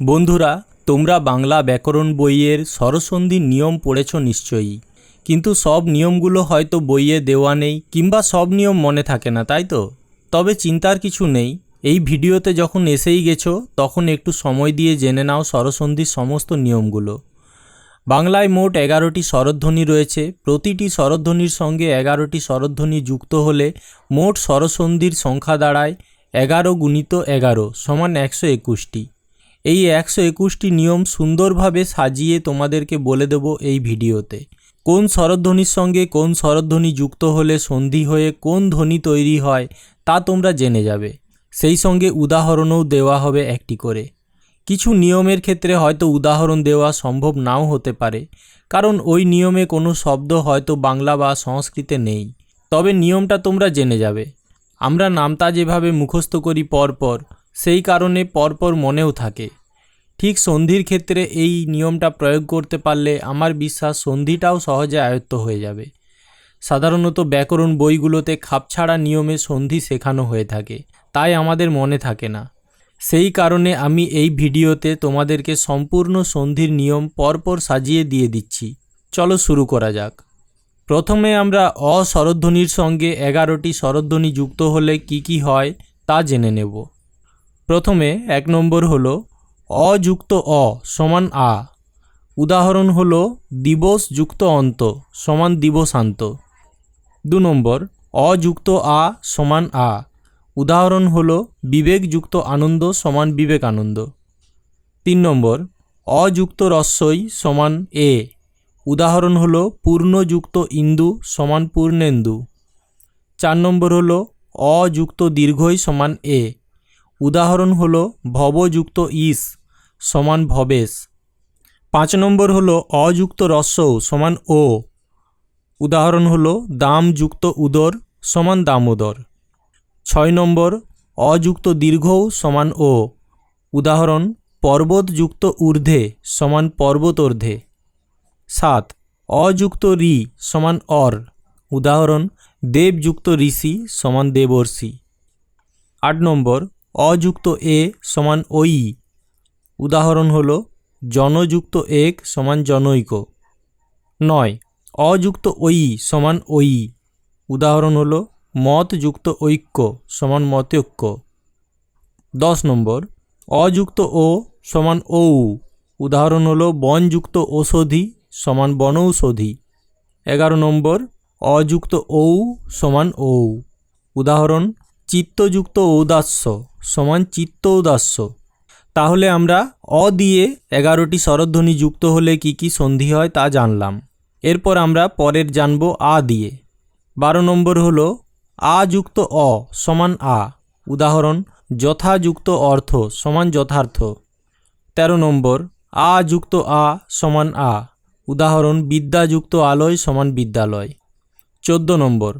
বন্ধুরা, তোমরা বাংলা ব্যাকরণ বইয়ের স্বরসন্ধির নিয়ম পড়েছ নিশ্চয়ই। কিন্তু সব নিয়মগুলো হয়তো বইয়ে দেওয়া নেই, কিংবা সব নিয়ম মনে থাকে না, তাই তো? তবে চিন্তার কিছু নেই। এই ভিডিওতে যখন এসেই গেছো, তখন একটু সময় দিয়ে জেনে নাও স্বরসন্ধির সমস্ত নিয়মগুলো। বাংলায় মোট এগারোটি স্বরধ্বনি রয়েছে। প্রতিটি স্বরধ্বনির সঙ্গে এগারোটি স্বরধ্বনি যুক্ত হলে মোট স্বরসন্ধির সংখ্যা দাঁড়ায় এগারো গুণিত এগারো সমান একশো একুশটি। এই একশো একুশটি নিয়ম সুন্দরভাবে সাজিয়ে তোমাদেরকে বলে দেব এই ভিডিওতে। কোন স্বরধ্বনির সঙ্গে কোন স্বরধ্বনি যুক্ত হলে সন্ধি হয়ে কোন ধ্বনি তৈরি হয় তা তোমরা জেনে যাবে। সেই সঙ্গে উদাহরণও দেওয়া হবে একটি করে। কিছু নিয়মের ক্ষেত্রে হয়তো উদাহরণ দেওয়া সম্ভব নাও হতে পারে, কারণ ওই নিয়মে কোনো শব্দ হয়তো বাংলা বা সংস্কৃতে নেই। তবে নিয়মটা তোমরা জেনে যাবে। আমরা নামতা যেভাবে মুখস্থ করি পরপর সেই কারণে পরপর মনেও থাকে। ঠিক সন্ধির ক্ষেত্রে এই নিয়মটা প্রয়োগ করতে পারলে আমার বিশ্বাস সন্ধিটাও সহজে আয়ত্ত হয়ে যাবে। সাধারণত ব্যাকরণ বইগুলোতে খাপছাড়া নিয়মে সন্ধি শেখানো হয়ে থাকে, তাই আমাদের মনে থাকে না। সেই কারণে আমি এই ভিডিওতে তোমাদেরকে সম্পূর্ণ সন্ধির নিয়ম পরপর সাজিয়ে দিয়ে দিচ্ছি। চলো শুরু করা যাক। প্রথমে আমরা অ স্বরধ্বনির সঙ্গে এগারোটি স্বরধ্বনি যুক্ত হলে কি কি হয় তা জেনে নেব। প্রথমে এক নম্বর হলো অযুক্ত অ সমান আ। উদাহরণ হলো দিবস যুক্ত অন্ত সমান দিবসান্ত। দু নম্বর, অযুক্ত আ সমান আ। উদাহরণ হলো বিবেকযুক্ত আনন্দ সমান বিবেকানন্দ। তিন নম্বর, অযুক্ত রস্যই সমান এ। উদাহরণ হলো পূর্ণযুক্ত ইন্দু সমান পূর্ণেন্দু। চার নম্বর হলো অযুক্ত দীর্ঘই সমান এ। উদাহরণ হল ভবযুক্ত ইস সমান ভবেশ। পাঁচ নম্বর হলো অযুক্ত রস্যৌ সমান ও। উদাহরণ হলো দামযুক্ত উদর সমান দামোদর। ছয় নম্বর, অযুক্ত দীর্ঘও সমান ও। উদাহরণ, পর্বতযুক্ত ঊর্ধ্বে সমান পর্বতর্ধে। সাত, অযুক্ত রি সমান অর। উদাহরণ, দেবযুক্ত ঋষি সমান দেবর্ষি। আট নম্বর অযুক্ত এ সমান ওই উদাহরণ হল, জনযুক্ত এক সমান জনৈক। নয়, অযুক্ত ওই সমান ওই উদাহরণ হল, মতযুক্ত ঐক্য সমান মতৈক্য। দশ নম্বর, অযুক্ত ও সমান ঔ। উদাহরণ হলো, বনযুক্ত ঔষধি সমান বনৌষধি। এগারো নম্বর, অযুক্ত ঔ সমান ঔ। উদাহরণ চিত্তযুক্ত ঔদাস্য সমান চিত্ত ঔদাস্য তাহলে আমরা অ দিয়ে এগারোটি স্বরধ্বনি যুক্ত হলে কি কি সন্ধি হয় তা জানলাম। এরপর আমরা পরের জানব আ দিয়ে। বারো নম্বর হলো, আ যুক্ত অ সমান আ। উদাহরণ, যথাযুক্ত অর্থ সমান যথার্থ। তেরো নম্বর, আ যুক্ত আ সমান আ। উদাহরণ, বিদ্যাযুক্ত আলয় সমান বিদ্যালয়। চোদ্দ নম্বর,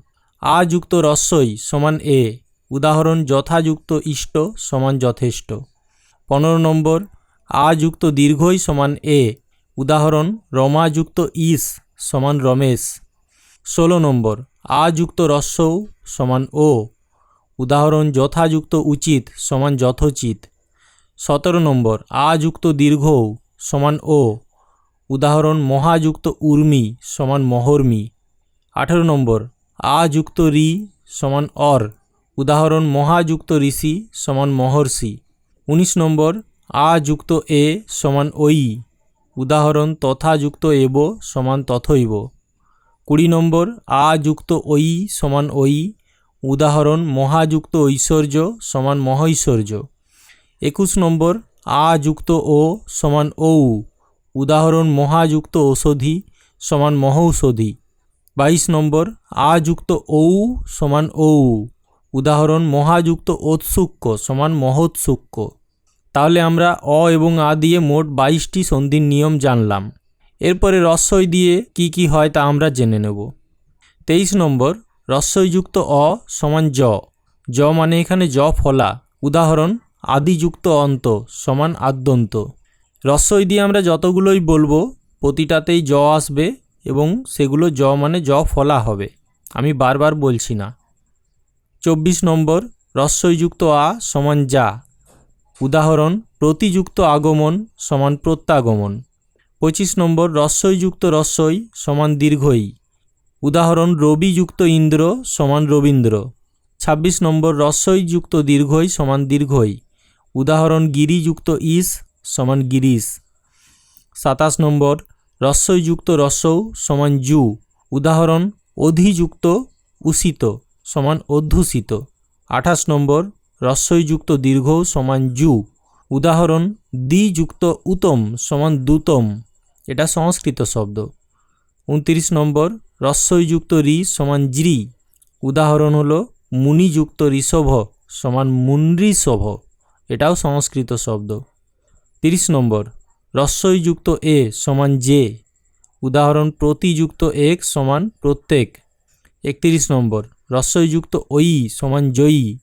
আ যুক্ত রস্যই সমান এ। উদাহরণ যথাযুক্ত ইষ্ট সমান যথেষ্ট। পনেরো নম্বর, আ যুক্ত দীর্ঘই সমান এ। উদাহরণ রমাযুক্ত ইস সমান রমেশ। ষোলো নম্বর, আ যুক্ত রস্যৌ সমান ও। উদাহরণ, যথাযুক্ত উচিত সমান যথোচিত। সতেরো নম্বর, আ যুক্ত দীর্ঘৌ সমান ও। উদাহরণ মহাযুক্ত উর্মি সমান মহর্মি। আঠেরো নম্বর, আ যুক্ত রি সমান অর। উদাহরণ মহাযুক্ত ঋষি সমান মহর্ষি। উনিশ নম্বর, আ যুক্ত এ সমান ঐ। উদাহরণ তথাযুক্ত এব সমান তথৈব। কুড়ি নম্বর, আ যুক্ত ঐ সমান ঐ। উদাহরণ মহাযুক্ত ঐশ্বর্য সমান মহৈশ্বর্য। একুশ নম্বর, আ যুক্ত ও সমান ঔ। উদাহরণ মহাযুক্ত ঔষধি সমান মহৌষধি। বাইশ নম্বর, আ যুক্ত ঔ সমান ঔ। উদাহরণ, মহাযুক্ত ঔৎসুক্য সমান মহোৎসুক্য তাহলে আমরা অ এবং আ দিয়ে মোট বাইশটি সন্ধির নিয়ম জানলাম। এরপরে রস্যই দিয়ে কি কি হয় তা আমরা জেনে নেব। তেইশ নম্বর রস্যইযুক্ত অ সমান জ। জ মানে এখানে জ ফলা। উদাহরণ, আদিযুক্ত অন্ত সমান আদ্যন্ত। রস্যই দিয়ে আমরা যতগুলোই বলব, প্রতিটাতেই জ আসবে এবং সেগুলো জ মানে জ ফলা হবে। আমি বারবার বলছি না। চব্বিশ নম্বর রস্যইযুক্ত আ সমান যা। উদাহরণ, প্রতিযুক্ত আগমন সমান প্রত্যাগমন। পঁচিশ নম্বর রস্যইযুক্ত রস্যই সমান দীর্ঘই। উদাহরণ, রবিযুক্ত ইন্দ্র সমান রবীন্দ্র। ছাব্বিশ নম্বর রস্যইযুক্ত দীর্ঘই সমান দীর্ঘই। উদাহরণ, গিরিযুক্ত ইস সমান গিরিশ সাতাশ নম্বর রস্যইযুক্ত রস্যৌ সমান জু। উদাহরণ, অধিযুক্ত, উষিত। সমান অধ্যুষিত। আঠাশ নম্বর রস্যইযুক্ত দীর্ঘ সমান জু উদাহরণ দ্বিযুক্ত উতম সমান দুতম। এটা সংস্কৃত শব্দ। উনত্রিশ নম্বর রস্যইযুক্ত রি সমান জ্রি। উদাহরণ হলো, মুনিযুক্ত ঋষভ সমান মুনঋষভ এটাও সংস্কৃত শব্দ। তিরিশ নম্বর রস্যইযুক্ত এ সমান জে। উদাহরণ, প্রতিযুক্ত এক সমান প্রত্যেক। একত্রিশ নম্বর রস্যইযুক্ত ঐ সমান জয়ী।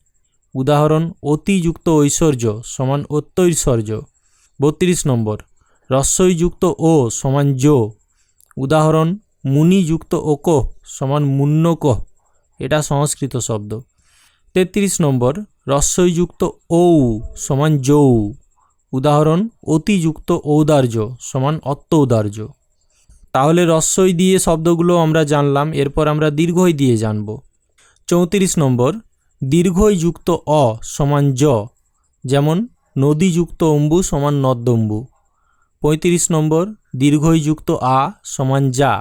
উদাহরণ, অতিযুক্ত ঐশ্বর্য সমান অত্যৈশ্বর্য। বত্রিশ নম্বর রস্যইযুক্ত ও সমান জো উদাহরণ, মুনিযুক্ত ওক সমান মুন্নক এটা সংস্কৃত শব্দ। তেত্রিশ নম্বর রস্যইযুক্ত ঔ সমান যৌ। উদাহরণ, অতিযুক্ত ঔদার্য সমান অত্যৌদার্য। তাহলে রস্যই দিয়ে শব্দগুলো আমরা জানলাম, এরপর আমরা দীর্ঘই দিয়ে জানব। চৌত্রিশ নম্বর দীর্ঘই যুক্ত অ সমান জ, যেমন নদীযুক্ত অম্বু সমান নদ্যম্বু পঁয়ত্রিশ নম্বর দীর্ঘই যুক্ত আ সমান যা,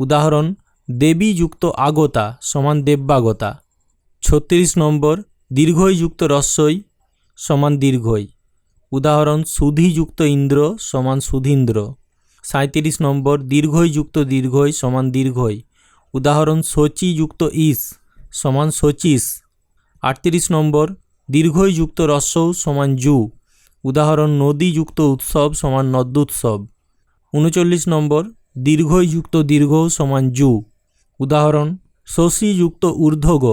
উদাহরণ দেবী যুক্ত আগতা সমান দেব্যাগতা। ছত্রিশ নম্বর দীর্ঘই যুক্ত রস্যই সমান দীর্ঘই, উদাহরণ, সুধিযুক্ত ইন্দ্র সমান সুধীন্দ্র। সাঁত্রিশ নম্বর দীর্ঘই যুক্ত দীর্ঘই সমান দীর্ঘই, উদাহরণ শচী যুক্ত ইস সমান শচীস আটত্রিশ নম্বর দীর্ঘই যুক্ত রস্যৌ সমান জু। উদাহরণ, নদীযুক্ত উৎসব সমান নদ্যোৎসব উনচল্লিশ নম্বর দীর্ঘই যুক্ত দীর্ঘ সমান জু। উদাহরণ, শশীযুক্ত ঊর্ধ্বগ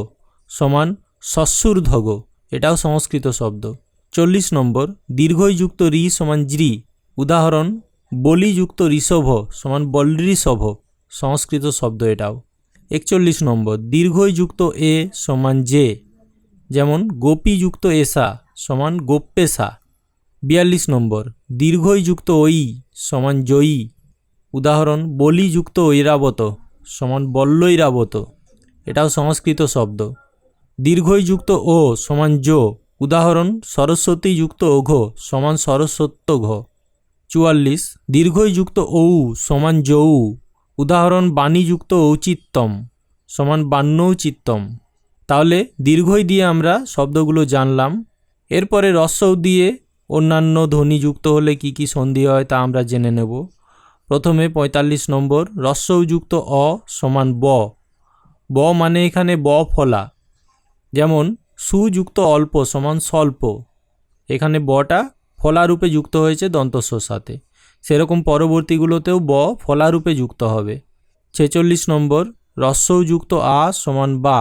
সমান শস্যূর্ধ্বগ এটাও সংস্কৃত শব্দ। চল্লিশ নম্বর দীর্ঘই যুক্ত রি সমান জ্রি উদাহরণ, বলিযুক্ত ঋষভ সমান বলৃষভ। সংস্কৃত শব্দ এটাও। একচল্লিশ নম্বর দীর্ঘই যুক্ত এ সমান যে যেমন গোপীযুক্ত এসা সমান গোপ্যেসা বিয়াল্লিশ নম্বর দীর্ঘই যুক্ত ঐ সমান জয়ী, উদাহরণ বলিযুক্ত ঐরাবত সমান বল্লৈরাবত, এটাও সংস্কৃত শব্দ। দীর্ঘই যুক্ত ও সমান জো উদাহরণ সরস্বতী যুক্ত ওঘ সমান সরস্বত্য ঘ। চুয়াল্লিশ দীর্ঘই যুক্ত ঔ সমান যৌ উদাহরণ বাণীযুক্ত ঔচিত্যম সমান বাণ্যৌচিত্যম। তাহলে দীর্ঘই দিয়ে আমরা শব্দগুলো জানলাম। এরপরে রস্যও দিয়ে অন্যান্য ধ্বনিযুক্ত হলে কি কি সন্ধি হয় তা আমরা জেনে নেব। প্রথমে পঁয়তাল্লিশ নম্বর রস্যযুক্ত অ সমান ব। ব মানে এখানে ব ফলা। যেমন সুযুক্ত অল্প সমান স্বল্প। এখানে বটা ফলারূপে যুক্ত হয়েছে দন্তস্বর সাথে। সেরকম পরবর্তীগুলোতেও ব ফলারূপে যুক্ত হবে। ছেচল্লিশ নম্বর রস্যযুক্ত আ সমান বা।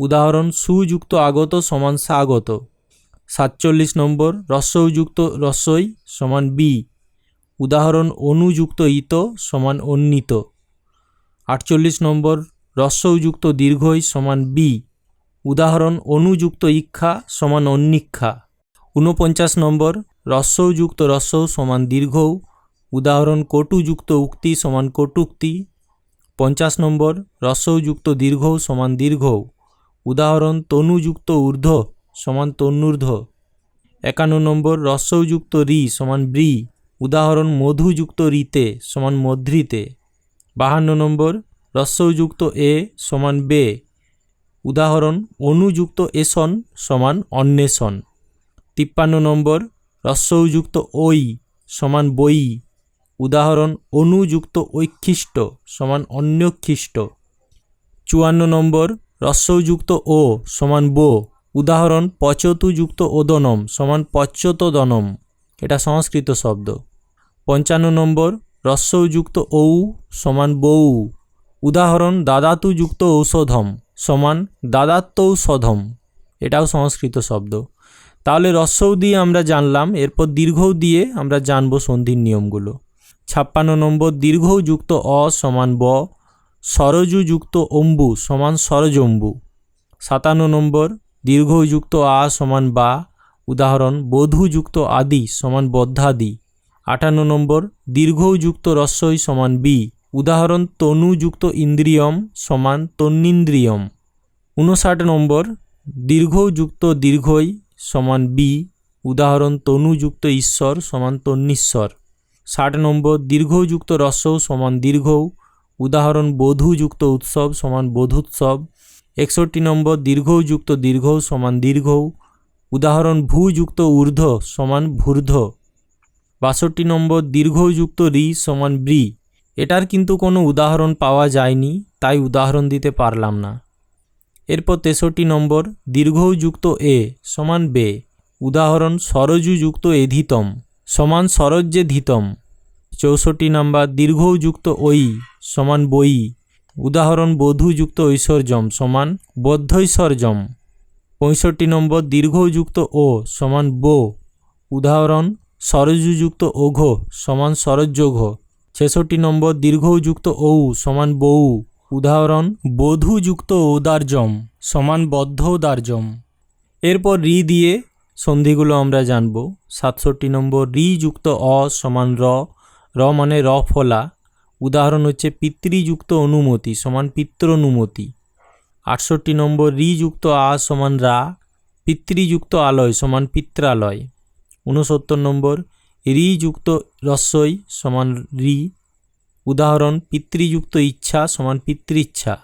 উদাহরণ সুযুক্ত আগত সমান স্বাগত সাতচল্লিশ নম্বর রস্যযুক্ত রস্যই সমান বি। উদাহরণ অনুযুক্ত ইত সমান অন্বিত। আটচল্লিশ নম্বর রস্যযুক্ত দীর্ঘই সমান বি। উদাহরণ অনুযুক্ত ইক্ষা সমান অন্নিক্ষা। ঊনপঞ্চাশ নম্বর রস্যযুক্ত রস্যৌ সমান দীর্ঘ, উদাহরণ কটুযুক্ত উক্তি সমান কটুক্তি। পঞ্চাশ নম্বর রস্যযুক্ত দীর্ঘ সমান দীর্ঘ, উদাহরণ তনুযুক্ত ঊর্ধ্ব সমান তন্নূর্ধ্ব। একান্ন নম্বর রস্যযুক্ত রি সমান ব্রি, উদাহরণ মধুযুক্ত রিতে সমান মধ্রিতে বাহান্ন নম্বর রস্যযুক্ত এ সমান বে, উদাহরণ অনুযুক্ত এসন সমান অন্বেষণ তিপ্পান্ন নম্বর রস্যযুক্ত ঐ সমান বই উদাহরণ, অনুযুক্ত ঐক্ষিষ্ট সমান অন্যক্ষিষ্ট। চুয়ান্ন নম্বর, রস্যযুক্ত ও সমান বো। উদাহরণ, পচতুযুক্ত ওদনম সমান পচ্যতদনম। এটা সংস্কৃত শব্দ। পঞ্চান্ন নম্বর, রস্যযুক্ত ঔ সমান বৌ। উদাহরণ, দাদাতুযুক্ত ঔষধম সমান দাদাত্মৌষধম এটাও সংস্কৃত শব্দ। তাহলে রস্যও দিয়ে আমরা জানলাম, এরপর দীর্ঘও দিয়ে আমরা জানব সন্ধির নিয়মগুলো। ছাপ্পান্ন নম্বর, দীর্ঘও যুক্ত অ সমান ব, সরজু যুক্ত অম্বু সমান সরজম্বু। সাতান্ন নম্বর দীর্ঘযুক্ত আ সমান বা, উদাহরণ বধূযুক্ত আদি সমান বদ্ধাদি। আটান্ন নম্বর দীর্ঘযুক্ত রস্যই সমান বি, উদাহরণ তনুযুক্ত ইন্দ্রিয়ম সমান তন্নিন্দ্রিয়ম। উনষাট নম্বর দীর্ঘ যুক্ত দীর্ঘই সমান বি উদাহরণ তনুযুক্ত ঈশ্বর সমান তন্নীশ্বর। ষাট নম্বর, দীর্ঘযুক্ত রস্যৌ সমান দীর্ঘ, উদাহরণ বধূযুক্ত উৎসব সমান বধূৎসব। একষট্টি নম্বর, দীর্ঘযুক্ত দীর্ঘ সমান দীর্ঘ, উদাহরণ ভূযুক্ত ঊর্ধ্ব সমান ভূর্ধ্ব। বাষট্টি নম্বর, দীর্ঘযুক্ত রি সমান ব্রি এটার কিন্তু কোনো উদাহরণ পাওয়া যায়নি, তাই উদাহরণ দিতে পারলাম না। এরপর তেষট্টি নম্বর, দীর্ঘযুক্ত এ সমান বে। উদাহরণ সরযুযুক্ত এধিতম সমান সরজ্যে ধিতম। চৌষট্টি নাম্বার, দীর্ঘযুক্ত ঐ সমান বই উদাহরণ, বধূযুক্ত ঐশ্বর্যম সমান বদ্ধৈশ্বর্যম। পঁয়ষট্টি নম্বর, দীর্ঘযুক্ত ও সমান বো। উদাহরণ সরযুযুক্ত ওঘ সমান সরযোঘ ছেষট্টি নম্বর, দীর্ঘযুক্ত ঔ সমান বৌ উদাহরণ, বধূযুক্ত ঔদার্যম সমান বদ্ধ ঔদার্যম। এরপর রি দিয়ে সন্ধিগুলো আমরা জানব। সাতষট্টি নম্বর রি যুক্ত অ সমান র র মানে র ফলা। উদাহরণ হচ্ছে পিতৃযুক্ত অনুমতি সমান পিত্রনুমতি আটষট্টি নম্বর রি যুক্ত আ সমান রা, পিতৃযুক্ত আলয় সমান পিত্রালয়। ঊনসত্তর নম্বর রি যুক্ত রস্যই সমান রি। উদাহরণ, পিতৃযুক্ত ইচ্ছা সমান পিতৃচ্ছা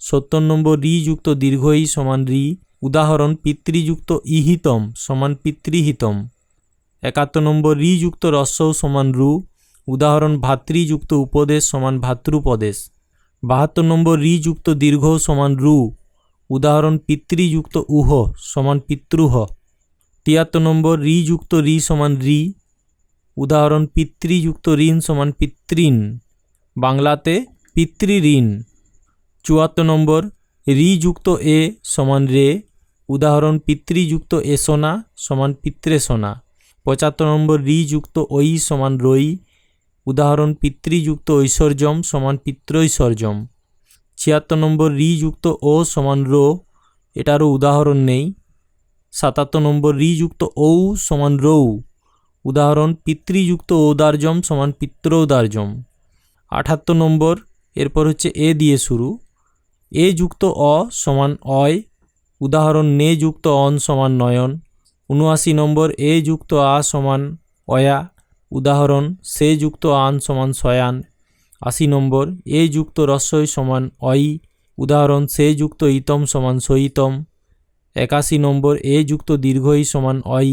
সত্তর নম্বর রি যুক্ত দীর্ঘই সমান রি উদাহরণ, পিতৃযুক্ত ইহিতম সমান পিতৃহিতম। একাত্তর নম্বর রি যুক্ত সমান রু। উদাহরণ, ভাতৃযুক্ত উপদেশ সমান ভাতৃপদেশ। বাহাত্তর নম্বর রি যুক্ত দীর্ঘ সমান রু। উদাহরণ, পিতৃযুক্ত উহ সমান পিতৃহ। তিয়াত্তর নম্বর রি যুক্ত রি সমান রি উদাহরণ, পিতৃযুক্ত ঋণ সমান পিতৃণ। বাংলাতে পিতৃঋণ চুয়াত্তর নম্বর রি যুক্ত এ সমান রে। উদাহরণ পিতৃযুক্ত এ সোনা সমান পিত্রে সোনা। পঁচাত্তর নম্বর রি যুক্ত ঐ সমান রই। উদাহরণ পিতৃযুক্ত ঐশ্বর্যম সমান পিত্রৈশ্বর্যম ছিয়াত্তর নম্বর রি যুক্ত ও সমান রো। এটারও উদাহরণ নেই। সাতাত্তর নম্বর রি যুক্ত ঔ সমান রৌ। উদাহরণ পিতৃযুক্ত ঔদার্যম সমান পিত্রৌদার্যম আঠাত্তর নম্বর, এরপর হচ্ছে এ দিয়ে শুরু। এ যুক্ত অ সমান অয়, উদাহরণ নে যুক্ত অন সমান নয়ন। উনআশি নম্বর, এ যুক্ত আ সমান অয়া, উদাহরণ সে যুক্ত আন সমান শয়ান। আশি নম্বর, এ যুক্ত রস্যই সমান অই উদাহরণ সে যুক্ত ইতম সমান সইতম একাশি নম্বর, এ যুক্ত দীর্ঘই সমান অই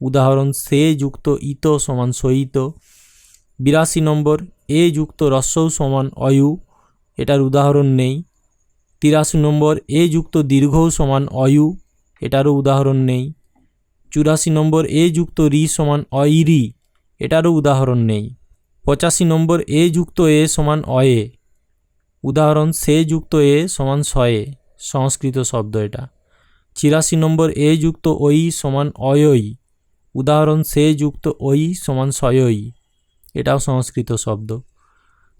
উদাহরণ সে যুক্ত ইত সমান সইত বিরাশি নম্বর এ যুক্ত রস্যৌ সমান অয়ু, এটার উদাহরণ নেই। তিরাশি নম্বর, এ যুক্ত দীর্ঘ সমান অয়ু, এটারও উদাহরণ নেই। চুরাশি নম্বর, এ যুক্ত রি সমান অইরি এটারও উদাহরণ নেই। পঁচাশি নম্বর, এ যুক্ত এ সমান অয়ে, উদাহরণ সে যুক্ত এ সমান শয়ে সংস্কৃত শব্দ এটা। চিরাশি নম্বর, এ যুক্ত ওই সমান অয়ই উদাহরণ সে যুক্ত ওই সমান সয়ই এটাও সংস্কৃত শব্দ।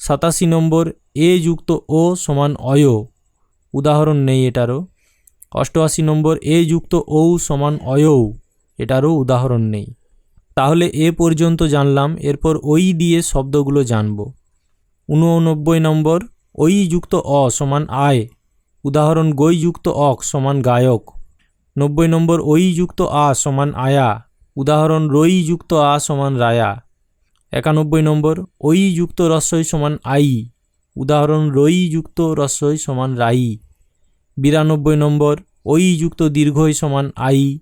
সাতাশি নম্বর, এ যুক্ত ও সমান অয়, উদাহরণ নেই এটারও। অষ্টআশি নম্বর, এ যুক্ত ঔ সমান অয়ৌ, এটারও উদাহরণ নেই। তাহলে এ পর্যন্ত জানলাম, এরপর ওই দিয়ে শব্দগুলো জানব। উননব্বই নম্বর, ওই যুক্ত অ সমান আয়, উদাহরণ গই যুক্ত অক সমান গায়ক। নব্বই নম্বর, ওই যুক্ত আ সমান আয়া, উদাহরণ রই যুক্ত আ সমান রায়া। একানব্বই নম্বর, ওই যুক্ত রস্যই সমান আই। উদাহরণ, রই যুক্ত রস্যই সমান রাই। বিরানব্বই নম্বর, ওই যুক্ত দীর্ঘই সমান আই।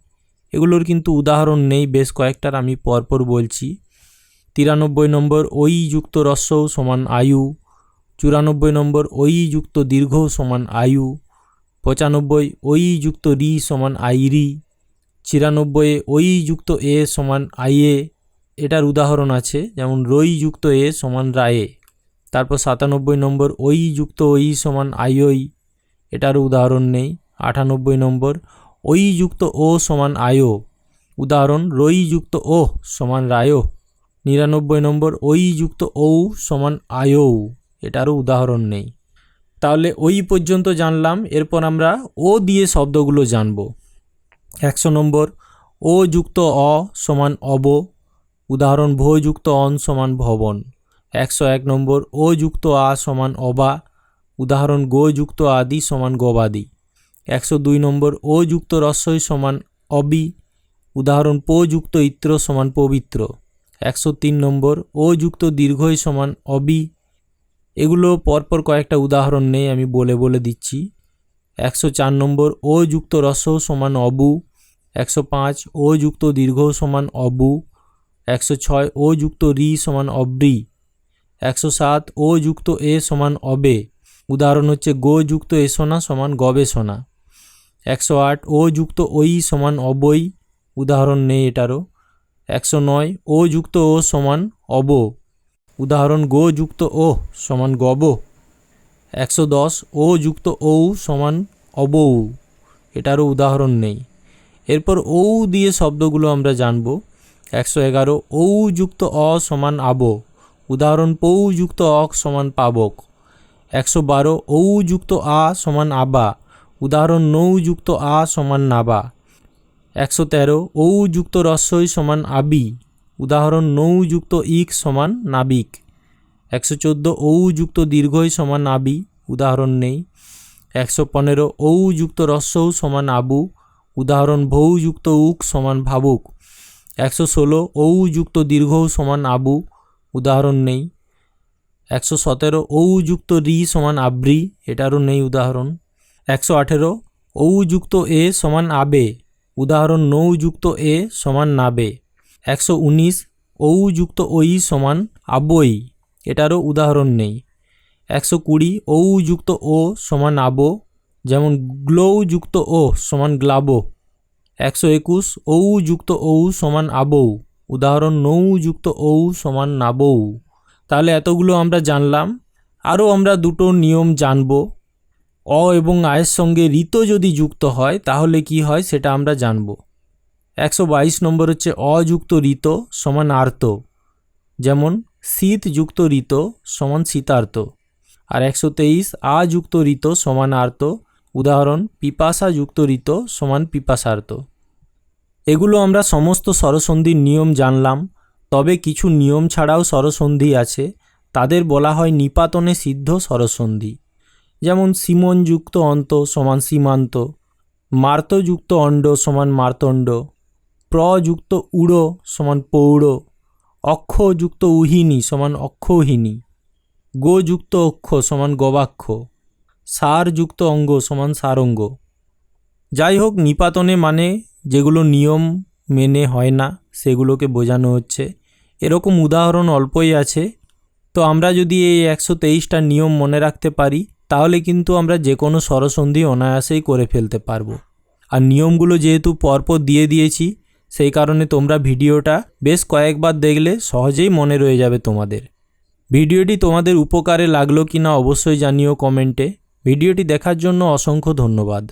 এগুলোর কিন্তু উদাহরণ নেই, বেশ কয়েকটার আমি পরপর বলছি। তিরানব্বই নম্বর, ওই যুক্ত রস্যৌ সমান আয়ু। চুরানব্বই নম্বর, ওই যুক্ত দীর্ঘ সমান আয়ু। পঁচানব্বই, ওই যুক্ত রি সমান আইরি। চিরানব্বই ওই যুক্ত এ সমান আইয়ে। এটার উদাহরণ আছে, যেমন রই যুক্ত এ সমান রায়ে, তারপর সাতানব্বই নম্বর ওই যুক্ত ওই সমান আইওই, এটারও উদাহরণ নেই, আটানব্বই নম্বর ওই যুক্ত ও সমান আয়ো উদাহরণ রই যুক্ত ও সমান রায়ো নিরানব্বই নম্বর ওই যুক্ত ঔ সমান আয়ো এটারও উদাহরণ নেই। তাহলে ওই পর্যন্ত জানলাম, এরপর আমরা ও দিয়ে শব্দগুলো জানব। একশো নম্বর ও যুক্ত অ সমান অব উদাহরণ ভো অন সমান ভবন। একশো এক নম্বর, ও যুক্ত আ সমান অবা। উদাহরণ গো যুক্ত আদি সমান গবাদি। একশো দুই নম্বর, ও যুক্ত রস্বই সমান অবি। উদাহরণ পো যুক্ত ইত্র সমান পবিত্র। একশো তিন নম্বর, ও যুক্ত দীর্ঘই সমান অবি। এগুলো পরপর কয়েকটা উদাহরণ নেই, আমি বলে বলে দিচ্ছি। একশো চার নম্বর, ও যুক্ত রস্য সমান অবু। একশো পাঁচ, ও যুক্ত দীর্ঘ সমান অবু। একশো ছয় ও যুক্ত রি সমান অব্রি একশো সাত ও যুক্ত এ সমান অবে। উদাহরণ হচ্ছে গো যুক্ত এসোনা সমান গবেষণা একশো আট ও যুক্ত ওই সমান অবই উদাহরণ নেই এটারও। একশো নয় ও যুক্ত ও সমান অব। উদাহরণ গো যুক্ত ও সমান গব। একশো দশ ও যুক্ত ঔ সমান অবৌ। এটারও উদাহরণ নেই। এরপর ঔ দিয়ে শব্দগুলো আমরা জানব। একশো এগারো, ঔ যুক্ত অ সমান আব। উদাহরণ, পৌ যুক্ত অক সমান পাবক। একশো বারো, ঔ যুক্ত আ সমান আবা। উদাহরণ, নৌ যুক্ত আ সমান নাবা। একশো তেরো, ঔ যুক্ত রস্বই সমান আবি। উদাহরণ, নৌ যুক্ত ইক সমান নাবিক। একশো চোদ্দ, ঔ যুক্ত দীর্ঘই সমান আবি। উদাহরণ, নেই। একশো পনেরো, ঔ যুক্ত রস্যৌ সমান আবু। উদাহরণ, ভৌ যুক্ত উক সমান ভাবুক। একশো ষোলো ঔ যুক্ত দীর্ঘৌ সমান আবু, উদাহরণ নেই। একশো সতেরো ঔ যুক্ত রি সমান আব্রি, এটারও নেই উদাহরণ। একশো আঠেরো ঔ যুক্ত এ সমান আবে, উদাহরণ নৌ যুক্ত এ সমান নাবে। একশো উনিশ ঔ যুক্ত ওই সমান আবই এটারও উদাহরণ নেই। একশো কুড়ি ঔ যুক্ত ও সমান আবো, যেমন গ্লৌ যুক্ত ও সমান গ্লাবো। একশো একুশ ঔ যুক্ত ঔ সমান আবৌ। উদাহরণ, নৌ যুক্ত ঔ সমান নাবৌ। তাহলে এতগুলো আমরা জানলাম। আরও আমরা দুটো নিয়ম জানব। অ এবং আয়ের সঙ্গে ঋত যদি যুক্ত হয়, তাহলে কি হয় সেটা আমরা জানব। একশো বাইশ নম্বর হচ্ছে অযুক্ত ঋত সমান আর্ত। যেমন, শীত যুক্ত ঋত সমান শীতার্ত। আর একশো তেইশ আযুক্ত ঋত সমান আর্ত। উদাহরণ, পিপাসা যুক্ত ঋত সমান পিপাসার্ত। এগুলো আমরা সমস্ত স্বরসন্ধির নিয়ম জানলাম, তবে কিছু নিয়ম ছাড়াও স্বরসন্ধি আছে, তাদের বলা হয় নিপাতনে সিদ্ধ স্বরসন্ধি। যেমন সিমনযুক্ত অন্ত সমান সীমান্ত মার্তযুক্ত অণ্ড সমান মার্তণ্ড প্রযুক্ত উড়ো সমান পৌড় অক্ষযুক্ত উহিনী সমান অক্ষৌহিনী গোযুক্ত অক্ষ সমান গবাক্ষ সারযুক্ত অঙ্গ সমান সারঙ্গ। যাই হোক, নিপাতনে মানে যেগুলো নিয়ম মেনে হয় না, সেগুলোকে বোঝানো হচ্ছে। এরকম উদাহরণ অল্পই আছে। তো আমরা যদি এই একশো তেইশটা নিয়ম মনে রাখতে পারি, তাহলে কিন্তু আমরা যে কোনো স্বরসন্ধি অনায়াসেই করে ফেলতে পারব। আর নিয়মগুলো যেহেতু পরপর দিয়ে দিয়েছি, সেই কারণে তোমরা ভিডিওটা বেশ কয়েকবার দেখলে সহজেই মনে রয়ে যাবে তোমাদের। ভিডিওটি তোমাদের উপকারে লাগল কি না অবশ্যই জানিও কমেন্টে। ভিডিওটি দেখার জন্য অসংখ্য ধন্যবাদ।